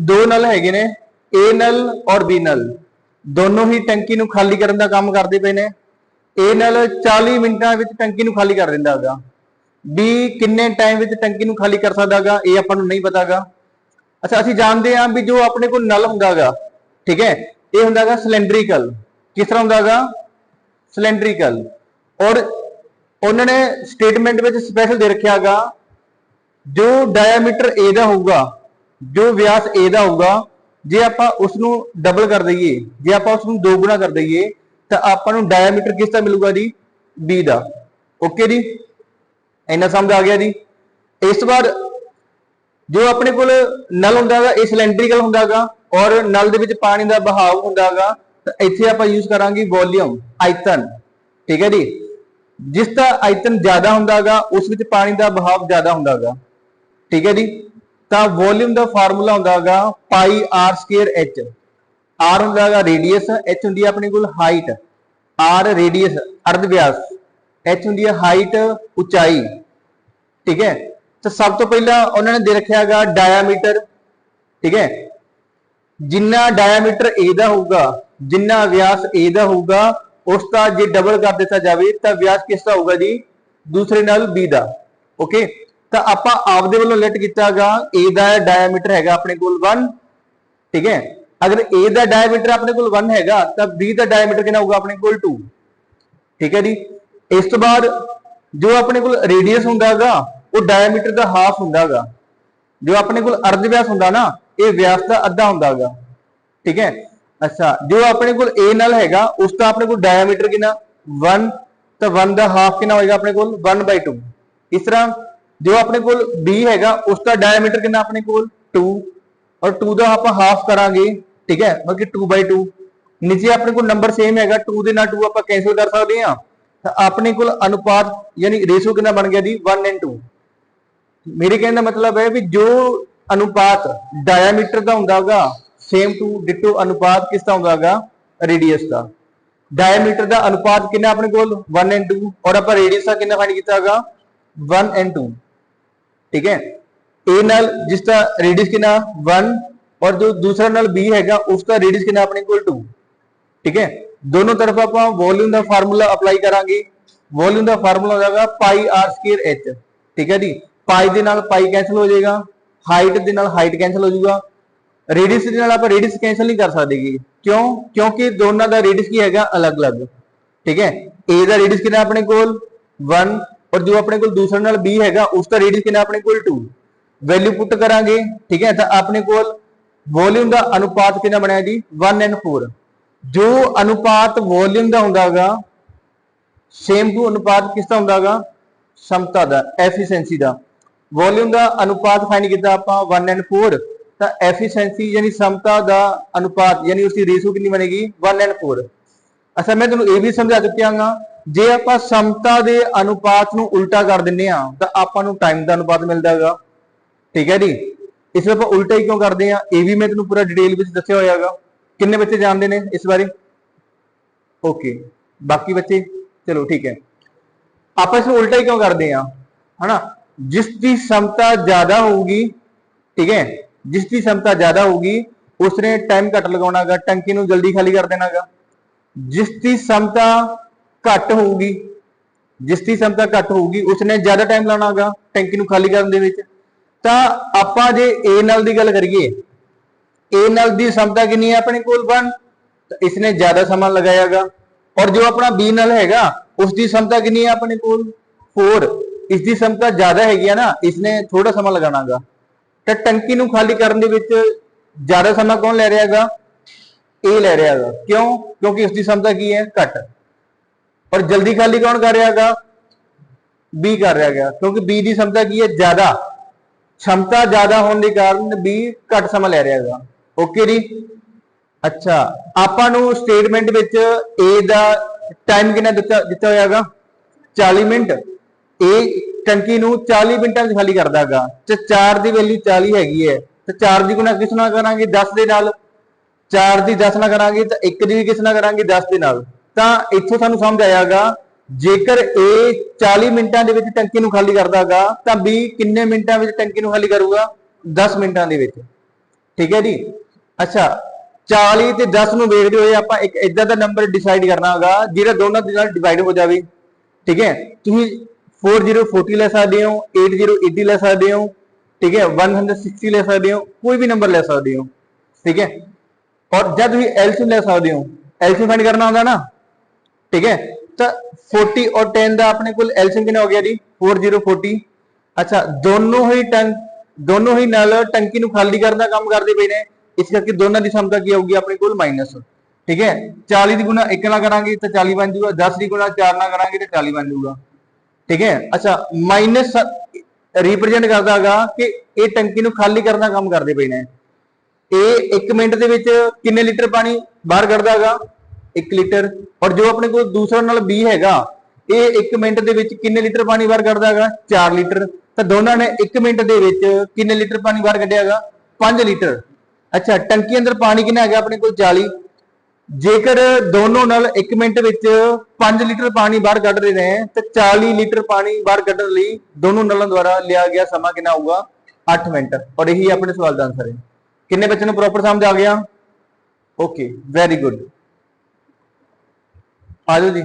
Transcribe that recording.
ਦੋ ਨਲ ਹੈਗੇ ਨੇ, A ਨਲ ਔਰ B ਨਲ। ਦੋਨੋਂ ਹੀ ਟੈਂਕੀ ਨੂੰ ਖਾਲੀ ਕਰਨ ਦਾ ਕੰਮ ਕਰਦੇ ਪਏ ਨੇ। A ਨਲ 40 ਮਿੰਟਾਂ ਵਿੱਚ ਟੈਂਕੀ ਨੂੰ ਖਾਲੀ ਕਰ ਦਿੰਦਾ ਹੈਗਾ। B ਕਿੰਨੇ ਟਾਈਮ ਵਿੱਚ ਟੈਂਕੀ ਨੂੰ ਖਾਲੀ ਕਰ ਸਕਦਾ ਹੈਗਾ, ਇਹ ਆਪਾਂ ਨੂੰ ਨਹੀਂ ਪਤਾਗਾ। ਅੱਛਾ, ਅਸੀਂ ਜਾਣਦੇ ਹਾਂ ਵੀ ਜੋ ਆਪਣੇ ਕੋਲ ਨਲ ਹੁੰਦਾਗਾ ਠੀਕ ਹੈ, ਇਹ ਹੁੰਦਾਗਾ ਸਿਲੈਂਡਰੀਕਲ ਕਿਸ ਤਰ੍ਹਾਂ ਹੁੰਦਾਗਾ ਸਿਲੈਂਡਰੀਕਲ ਔਰ ਉਹਨਾਂ ਨੇ ਸਟੇਟਮੈਂਟ ਵਿੱਚ ਸਪੈਸ਼ਲ ਦੇ ਰੱਖਿਆਗਾ ਜੋ ਡਾਇਆਮੀਟਰ A ਦਾ ਹੋਊਗਾ ਜੋ ਵਿਆਸ A ਦਾ ਹੋਊਗਾ, ਜੇ ਆਪਾਂ ਉਸ ਨੂੰ ਡਬਲ ਕਰ ਦਈਏ, ਜੇ ਆਪਾਂ ਉਸ ਨੂੰ ਦੋ ਗੁਣਾ ਕਰ ਦਈਏ, ਤਾਂ ਆਪਾਂ ਨੂੰ ਡਾਇਆਮੀਟਰ ਕਿਸ ਦਾ ਮਿਲੂਗਾ ਜੀ? B ਦਾ। ਓਕੇ ਜੀ? ਇੰਨਾ ਸਮਝ ਆ ਗਿਆ ਜੀ? ਇਸ ਤੋਂ ਬਾਅਦ ਜੋ ਆਪਣੇ ਕੋਲ ਨਲ ਹੁੰਦਾ ਹੈਗਾ, ਇਹ ਸਿਲੈਂਡਰੀਕਲ ਹੁੰਦਾਗਾ ਔਰ ਨਲ ਦੇ ਵਿੱਚ ਪਾਣੀ ਦਾ ਬਹਾਵ ਹੈਗਾ, ਤਾਂ ਇੱਥੇ ਆਪਾਂ ਯੂਜ਼ ਕਰਾਂਗੇ ਵੋਲਿਊਮ ਆਇਤਨ। ਠੀਕ ਹੈ ਜੀ? ਜਿਸ ਦਾ ਆਇਤਨ ਜ਼ਿਆਦਾ ਹੈਗਾ, ਉਸ ਵਿੱਚ ਪਾਣੀ ਦਾ ਬਹਾਵ ਜ਼ਿਆਦਾ ਹੁੰਦਾ ਹੈਗਾ। ਠੀਕ ਹੈ ਜੀ? ਤਾਂ ਵੋਲਿਊਮ ਦਾ ਫਾਰਮੂਲਾ ਹੁੰਦਾਗਾ pi r square h r ਹੁੰਦਾਗਾ ਰੇਡੀਅਸ h ਹੁੰਦੀ ਹੈ ਆਪਣੇ ਕੋਲ ਹਾਈਟ r ਰੇਡੀਅਸ ਅਰਧ ਵਿਆਸ। h ਹੁੰਦੀ ਹੈ ਹਾਈਟ ਉਚਾਈ। ਠੀਕ ਹੈ? ਤਾਂ ਸਭ ਤੋਂ ਪਹਿਲਾਂ ਉਹਨਾਂ ਨੇ ਦੇ ਰੱਖਿਆ ਹੈਗਾ ਡਾਇਆਮੀਟਰ ਠੀਕ ਹੈ? ਜਿੰਨਾ ਡਾਇਆਮੀਟਰ A ਦਾ ਹੋਊਗਾ, ਜਿੰਨਾ ਵਿਆਸ A ਦਾ ਹੋਊਗਾ, ਉਸ ਦਾ ਜੇ ਡਬਲ ਕਰ ਦਿੱਤਾ ਜਾਵੇ ਤਾਂ ਵਿਆਸ ਕਿਸ ਦਾ ਹੋਊਗਾ ਜੀ? ਦੂਸਰੇ ਨਾਲ B ਦਾ। ਓਕੇ ਤਾਂ ਆਪਾਂ ਆਪਦੇ ਵੱਲੋਂ ਲੈਟ ਕੀਤਾਗਾ, A ਦਾ ਡਾਇਆਮੀਟਰ ਹੈਗਾ ਆਪਣੇ ਕੋਲ 1 ਠੀਕ ਹੈ? ਅਗਰ A ਦਾ ਡਾਇਆਮੀਟਰ ਆਪਣੇ ਕੋਲ 1 ਹੈਗਾ, ਤਾਂ B ਦਾ ਡਾਇਆਮੀਟਰ ਕਿੰਨਾ ਹੋਊਗਾ ਆਪਣੇ ਕੋਲ 2 ਠੀਕ ਹੈ ਜੀ? ਇਸ ਤੋਂ ਬਾਅਦ ਜੋ ਆਪਣੇ ਕੋਲ ਰੇਡੀਅਸ ਹੁੰਦਾਗਾ, ਉਹ ਡਾਇਆਮੀਟਰ ਦਾ ਹਾਫ ਹੁੰਦਾਗਾ। ਜੋ ਆਪਣੇ ਕੋਲ ਅਰਧ ਵਿਆਸ ਹੁੰਦਾ ਨਾ, ਇਹ ਵਿਆਸ ਦਾ ਅੱਧਾ ਹੁੰਦਾਗਾ, ਠੀਕ ਹੈ? ਅੱਛਾ, ਜੋ ਆਪਣੇ ਕੋਲ A ਨਾਲ ਹੈਗਾ, ਉਸ ਦਾ ਆਪਣੇ ਕੋਲ ਡਾਇਆਮੀਟਰ ਕਿੰਨਾ? 1 ਤਾਂ 1 ਦਾ ਹਾਫ ਕਿੰਨਾ ਹੋਏਗਾ ਆਪਣੇ ਕੋਲ? 1/2 ਇਸ ਤਰ੍ਹਾਂ ਜੋ ਆਪਣੇ ਕੋਲ B ਹੈਗਾ ਉਸ ਦਾ ਡਾਇਆਮੀਟਰ ਕਿੰਨਾ ਆਪਣੇ ਕੋਲ? 2 ਔਰ 2 ਦਾ ਆਪਾਂ ਹਾਫ ਕਰਾਂਗੇ, ਠੀਕ ਹੈ? ਮਤਲਬ ਕਿ 2/2 ਨੀਚੇ ਆਪਣੇ ਕੋਲ ਨੰਬਰ ਸੇਮ ਹੈਗਾ 2 ਦੇ ਨਾਲ 2 ਆਪਾਂ ਕੈਂਸਲ ਕਰ ਸਕਦੇ ਹਾਂ। ਤਾਂ ਆਪਣੇ ਕੋਲ ਅਨੁਪਾਤ ਯਾਨੀ ਰੇਸ਼ੋ ਕਿੰਨਾ ਬਣ ਗਿਆ ਜੀ? 1 and 2 ਮੇਰੇ ਕਹਿਣ ਦਾ ਮਤਲਬ ਹੈ ਵੀ ਜੋ ਅਨੁਪਾਤ ਡਾਇਆਮੀਟਰ ਦਾ ਹੁੰਦਾਗਾ ਸੇਮ ਟੂ ਡਿਟੋ ਅਨੁਪਾਤ ਕਿਸ ਦਾ ਹੁੰਦਾਗਾ? ਰੇਡੀਅਸ ਦਾ। ਡਾਇਆਮੀਟਰ ਦਾ ਅਨੁਪਾਤ ਕਿੰਨਾ ਆਪਣੇ ਕੋਲ? 1 and 2 ਔਰ ਆਪਾਂ ਰੇਡੀਅਸ ਦਾ ਕਿੰਨਾ ਫਾਈਂਡ ਕੀਤਾਗਾ? 1 and 2 ਠੀਕ ਹੈ? A ਨਾਲ ਜਿਸ ਦਾ ਰੇਡੀਅਸ ਕਿੰਨਾ? 1 ਔਰ ਜੋ ਦੂਸਰਾ ਨਾਲ B ਹੈਗਾ, ਉਸ ਦਾ ਰੇਡੀਅਸ ਕਿੰਨਾ ਆਪਣੇ ਕੋਲ 2 ਠੀਕ ਹੈ? ਦੋਨੋਂ ਤਰਫ ਆਪਾਂ ਵੋਲਿਊਮ ਦਾ ਫਾਰਮੂਲਾ ਅਪਲਾਈ ਕਰਾਂਗੇ। ਵੋਲਿਊਮ ਦਾ ਫਾਰਮੂਲਾ ਹੋ ਜਾਏਗਾ ਪਾਈ r ਸਕੁਅਰ h ਠੀਕ ਹੈ ਜੀ? ਪਾਈ ਦੇ ਨਾਲ ਪਾਈ ਕੈਨਸਲ ਹੋ ਜਾਏਗਾ। ਹਾਈਟ ਦੇ ਨਾਲ ਹਾਈਟ ਕੈਨਸਲ ਹੋ ਜਾਊਗਾ। ਰੇਡੀਅਸ ਦੇ ਨਾਲ ਆਪਾਂ ਰੇਡੀਅਸ ਕੈਨਸਲ ਨਹੀਂ ਕਰ ਸਕਦੇਗੇ ਕਿਉਂ? ਕਿਉਂਕਿ ਦੋਨਾਂ ਦਾ ਰੇਡੀਅਸ ਕੀ ਹੈਗਾ? ਅਲੱਗ-ਅਲੱਗ। ਠੀਕ ਹੈ? A ਦਾ ਰੇਡੀਅਸ ਕਿੰਨਾ ਆਪਣੇ ਕੋਲ? 1 ਔਰ ਜੋ ਆਪਣੇ ਕੋਲ ਦੂਸਰੇ ਨਾਲ B ਹੈਗਾ, ਉਸ ਦਾ ਰੇਡੀਅਸ ਕਿੰਨਾ ਆਪਣੇ ਕੋਲ 2 ਵੈਲਿਊ ਪੁੱਟ ਕਰਾਂਗੇ, ਠੀਕ ਹੈ? ਤਾਂ ਆਪਣੇ ਕੋਲ ਵੋਲਿਊਮ ਦਾ ਅਨੁਪਾਤ ਕਿੰਨਾ ਬਣਿਆ ਜੀ? 1 ਐਂਡ 4 ਜੋ ਅਨੁਪਾਤ ਵੋਲਿਊਮ ਦਾ ਹੁੰਦਾਗਾ ਸੇਮ ਟੂ ਅਨੁਪਾਤ ਕਿਸ ਦਾ ਹੁੰਦਾਗਾ? ਸਮਤਾ ਦਾ ਐਫੀਸ਼ੀਐਂਸੀ ਦਾ। ਵੋਲਿਊਮ ਦਾ ਅਨੁਪਾਤ ਫਾਈਂਡ ਕੀਤਾ ਆਪਾਂ 1 ਐਂਡ 4 ਤਾਂ ਐਫੀਸ਼ੀਐਂਸੀ ਯਾਨੀ ਸਮਤਾ ਦਾ ਅਨੁਪਾਤ, ਯਾਨੀ ਉਸਦੀ ਰੇਸ਼ੋ ਕਿੰਨੀ ਬਣੇਗੀ? 1 ਐਂਡ 4 ਅੱਛਾ, ਮੈਂ ਤੁਹਾਨੂੰ ਇਹ ਵੀ ਸਮਝਾ ਚੁੱਕਿਆ ਹਾਂ ਜੇ ਆਪਾਂ ਸਮਤਾ ਦੇ ਅਨੁਪਾਤ ਨੂੰ ਉਲਟਾ ਕਰ ਦਿੰਨੇ ਆ ਤਾਂ ਆਪਾਂ ਨੂੰ ਟਾਈਮ ਦਾ ਅਨੁਪਾਤ ਮਿਲਦਾ ਹੈਗਾ। ਠੀਕ ਹੈ ਜੀ? ਇਸ ਵਿੱਚ ਆਪਾਂ ਉਲਟਾ ਹੀ ਕਿਉਂ ਕਰਦੇ ਆ ਇਹ ਵੀ ਮੈਂ ਤੁਹਾਨੂੰ ਪੂਰਾ ਡਿਟੇਲ ਵਿੱਚ ਦੱਸਿਆ ਹੋਇਆ ਹੈਗਾ। ਕਿੰਨੇ ਬੱਚੇ ਜਾਣਦੇ ਨੇ ਇਸ ਬਾਰੇ ਓਕੇ ਬਾਕੀ ਬੱਚੇ? ਚਲੋ ਠੀਕ ਹੈ। ਆਪਾਂ ਇਸ ਨੂੰ ਉਲਟਾ ਹੀ ਕਿਉਂ ਕਰਦੇ ਆ ਹਨਾ? ਜਿਸ ਦੀ ਸਮਤਾ ਜ਼ਿਆਦਾ ਹੋਊਗੀ, ਠੀਕ ਹੈ? ਜਿਸ ਦੀ ਸਮਤਾ ਜ਼ਿਆਦਾ ਹੋਊਗੀ, ਉਸਨੇ ਟਾਈਮ ਘੱਟ ਲਗਾਉਣਾਗਾ ਟੈਂਕੀ ਨੂੰ ਜਲਦੀ ਖਾਲੀ ਕਰ ਦੇਣਾਗਾ ਜਿਸ ਦੀ ਸਮਤਾ ਘੱਟ ਹੋਊਗੀ। ਜਿਸ ਦੀ ਸਮਤਾ ਘੱਟ ਹੋਊਗੀ, ਉਸਨੇ ਜ਼ਿਆਦਾ ਟਾਈਮ ਲਾਉਣਾਗਾ ਟੈਂਕੀ ਨੂੰ ਖਾਲੀ ਕਰਨ ਦੇ ਵਿੱਚ। ਤਾਂ ਆਪਾਂ ਜੇ A ਨਾਲ ਦੀ ਗੱਲ ਕਰੀਏ, A ਨਾਲ ਦੀ ਸਮਤਾ ਕਿੰਨੀ ਹੈ ਆਪਣੇ ਕੋਲ 1 ਤਾਂ ਇਸਨੇ ਜ਼ਿਆਦਾ ਸਮਾਂ ਲਗਾਇਆਗਾ ਔਰ ਜੋ ਆਪਣਾ B ਨਾਲ ਹੈਗਾ ਉਸ ਦੀ ਸਮਤਾ ਕਿੰਨੀ ਹੈ ਆਪਣੇ ਕੋਲ? 4 ਇਸ ਦੀ ਸਮਤਾ ਜ਼ਿਆਦਾ ਹੈਗੀ ਆ ਨਾ, ਇਸਨੇ ਥੋੜਾ ਸਮਾਂ ਲਗਾਣਾਗਾ ਤਾਂ ਟੈਂਕੀ ਨੂੰ ਖਾਲੀ ਕਰਨ ਦੇ ਵਿੱਚ ਜ਼ਿਆਦਾ ਸਮਾਂ ਕੌਣ ਲੈ ਰਿਹਾ ਹੈਗਾ A ਲੈ ਰਿਹਾ ਹੈਗਾ ਕਿਉਂ? ਕਿਉਂਕਿ ਇਸ ਦੀ ਸਮਤਾ ਕੀ ਹੈ? ਘੱਟ। ਔਰ ਜਲਦੀ ਖਾਲੀ ਕੌਣ ਕਰ ਰਿਹਾ ਹੈਗਾ? B ਕਰ ਰਿਹਾ ਗਿਆ ਕਿਉਂਕਿ ਬੀ ਦੀ ਸਮਤਾ ਕੀ ਹੈ? ਜ਼ਿਆਦਾ। ਸ਼ਮਤਾ ਜ਼ਿਆਦਾ ਹੋਣ ਦੇ ਕਾਰਨ B ਘੱਟ ਸਮਾਂ ਲੈ ਰਿਹਾ ਹੈਗਾ। ਓਕੇ ਜੀ? ਅੱਛਾ। ਆਪਾਂ ਨੂੰ ਸਟੇਟਮੈਂਟ ਵਿੱਚ ਏ ਦਾ ਟਾਈਮ ਕਿੰਨਾ ਦਿੱਤਾ ਦਿੱਤਾ ਹੋਇਆ ਹੈਗਾ? 40 ਮਿੰਟ। ਏ ਟੰਕੀ ਨੂੰ 40 ਮਿੰਟਾਂ ਵਿੱਚ ਖਾਲੀ ਕਰਦਾ ਹੈਗਾ। ਤੇ 4 ਦੀ ਵੈਲਿਊ 40 ਹੈਗੀ ਹੈ। ਤੇ 4 ਦੀ ਗੁਣਾ ਕਿਸ ਨਾਲ ਕਰਾਂਗੇ? 10 ਦੇ ਨਾਲ। 4 ਦੀ 10 ਨਾਲ ਕਰਾਂਗੇ ਤਾਂ 1 ਦੀ ਵੀ ਕਿਸ ਨਾਲ ਕਰਾਂਗੇ? 10 ਦੇ ਨਾਲ। ਤਾਂ ਇੱਥੋਂ ਸਾਨੂੰ ਸਮਝ ਆਇਆਗਾ, ਜੇਕਰ A 40 ਮਿੰਟਾਂ ਦੇ ਵਿੱਚ ਟੈਂਕੀ ਨੂੰ ਖਾਲੀ ਕਰਦਾਗਾ, ਤਾਂ B ਕਿੰਨੇ ਮਿੰਟਾਂ ਵਿੱਚ ਟੈਂਕੀ ਨੂੰ ਖਾਲੀ ਕਰੂਗਾ? 10 ਮਿੰਟਾਂ ਦੇ ਵਿੱਚ। ਠੀਕ ਹੈ ਜੀ? ਅੱਛਾ 40 ਤੇ 10 ਨੂੰ ਵੇਖਦੇ ਹੋਏ ਆਪਾਂ ਇੱਕ ਇਦਾਂ ਦਾ ਨੰਬਰ ਡਿਸਾਈਡ ਕਰਨਾ ਹੋਗਾ, ਜਿਹੜਾ ਦੋਨਾਂ ਦੇ ਨਾਲ ਡਿਵਾਈਡ ਹੋ ਜਾਵੇ। ਠੀਕ ਹੈ? ਤੁਸੀਂ 4040 ਲੈ ਸਕਦੇ ਹੋ 8080 ਲੈ ਸਕਦੇ ਹੋ, ਠੀਕ ਹੈ? 160 ਲੈ ਸਕਦੇ ਹੋ, ਕੋਈ ਵੀ ਨੰਬਰ ਲੈ ਸਕਦੇ ਹੋ। ਠੀਕ ਹੈ? ਔਰ ਜਦ ਤੁਸੀਂ ਐਲਸੀਐਮ ਲੈ ਸਕਦੇ ਹੋ ਐਲਸੀਐਮ ਫਾਈਂਡ ਕਰਨਾ ਹੁੰਦਾ ਨਾ। ਠੀਕ ਹੈ? ਤਾਂ 40 ਔਰ 10 ਦਾ ਆਪਣੇ ਕੋਲ ਐਲਸੀਐਮ ਕਿੰਨਾ ਹੋ ਗਿਆ ਜੀ? 4040 ਅੱਛਾ, ਦੋਨੋਂ ਹੀ ਟੰਕ, ਦੋਨੋਂ ਹੀ ਨਾਲ ਟੰਕੀ ਨੂੰ ਖਾਲੀ ਕਰਨ ਦਾ ਕੰਮ ਕਰਦੇ ਪਏ ਨੇ। ਇਸ ਕਰਕੇ ਦੋਨਾਂ ਦੀ ਸਮਤਾ ਕੀ ਆਊਗੀ ਆਪਣੇ ਕੋਲ? ਮਾਈਨਸ ਠੀਕ ਹੈ? 40 ਦੀ ਗੁਣਾ 1 ਨਾਲ ਕਰਾਂਗੇ ਤਾਂ 40 ਬਣ ਜੂਗਾ 10 ਦੀ ਗੁਣਾ 4 ਨਾਲ ਕਰਾਂਗੇ ਤਾਂ 40 ਬਣ ਜਾਊਗਾ। ਠੀਕ ਹੈ? ਅੱਛਾ ਮਾਈਨਸ ਰਿਪਰੈਜ਼ੈਂਟ ਕਰਦਾ ਹੈਗਾ ਕਿ ਇਹ ਟੰਕੀ ਨੂੰ ਖਾਲੀ ਕਰਨ ਦਾ ਕੰਮ ਕਰਦੇ ਪਏ ਨੇ। ਇਹ 1 ਮਿੰਟ ਦੇ ਵਿੱਚ ਕਿੰਨੇ ਲੀਟਰ ਪਾਣੀ ਬਾਹਰ ਕੱਢਦਾ ਹੈਗਾ? 1 ਲੀਟਰ। ਔਰ ਜੋ ਆਪਣੇ ਕੋਲ ਦੂਸਰਾ ਨਾਲ B ਹੈਗਾ, ਇਹ 1 ਮਿੰਟ ਦੇ ਵਿੱਚ ਕਿੰਨੇ ਲੀਟਰ ਪਾਣੀ ਬਾਹਰ ਕੱਢਦਾ ਹੈਗਾ? 4 ਲੀਟਰ। ਤਾਂ ਦੋਨਾਂ ਨੇ 1 ਮਿੰਟ ਦੇ ਵਿੱਚ ਕਿੰਨੇ ਲੀਟਰ ਪਾਣੀ ਬਾਹਰ ਕੱਢਿਆ ਹੈਗਾ? 5 ਲੀਟਰ। ਅੱਛਾ ਟੰਕੀ ਅੰਦਰ ਪਾਣੀ ਕਿੰਨਾ ਹੈਗਾ ਆਪਣੇ ਕੋਲ? 40 ਜੇਕਰ ਦੋਨੋਂ ਨਾਲ 1 ਮਿੰਟ ਵਿੱਚ 5 ਲੀਟਰ ਪਾਣੀ ਬਾਹਰ ਕੱਢ ਰਹੇ ਨੇ, ਤਾਂ 40 ਲੀਟਰ ਪਾਣੀ ਬਾਹਰ ਕੱਢਣ ਲਈ ਦੋਨੋਂ ਨਲਾਂ ਦੁਆਰਾ ਲਿਆ ਗਿਆ ਸਮਾਂ ਕਿੰਨਾ ਹੋਊਗਾ? 8 ਮਿੰਟ। ਔਰ ਇਹੀ ਆਪਣੇ ਸਵਾਲ ਦਾ ਆਨਸਰ ਹੈ। ਕਿੰਨੇ ਬੱਚਿਆਂ ਨੂੰ ਪ੍ਰੋਪਰ ਸਮਝ ਆ ਗਿਆ? ਓਕੇ ਵੈਰੀ ਗੁੱਡ ਆ ਜਾਓ ਜੀ।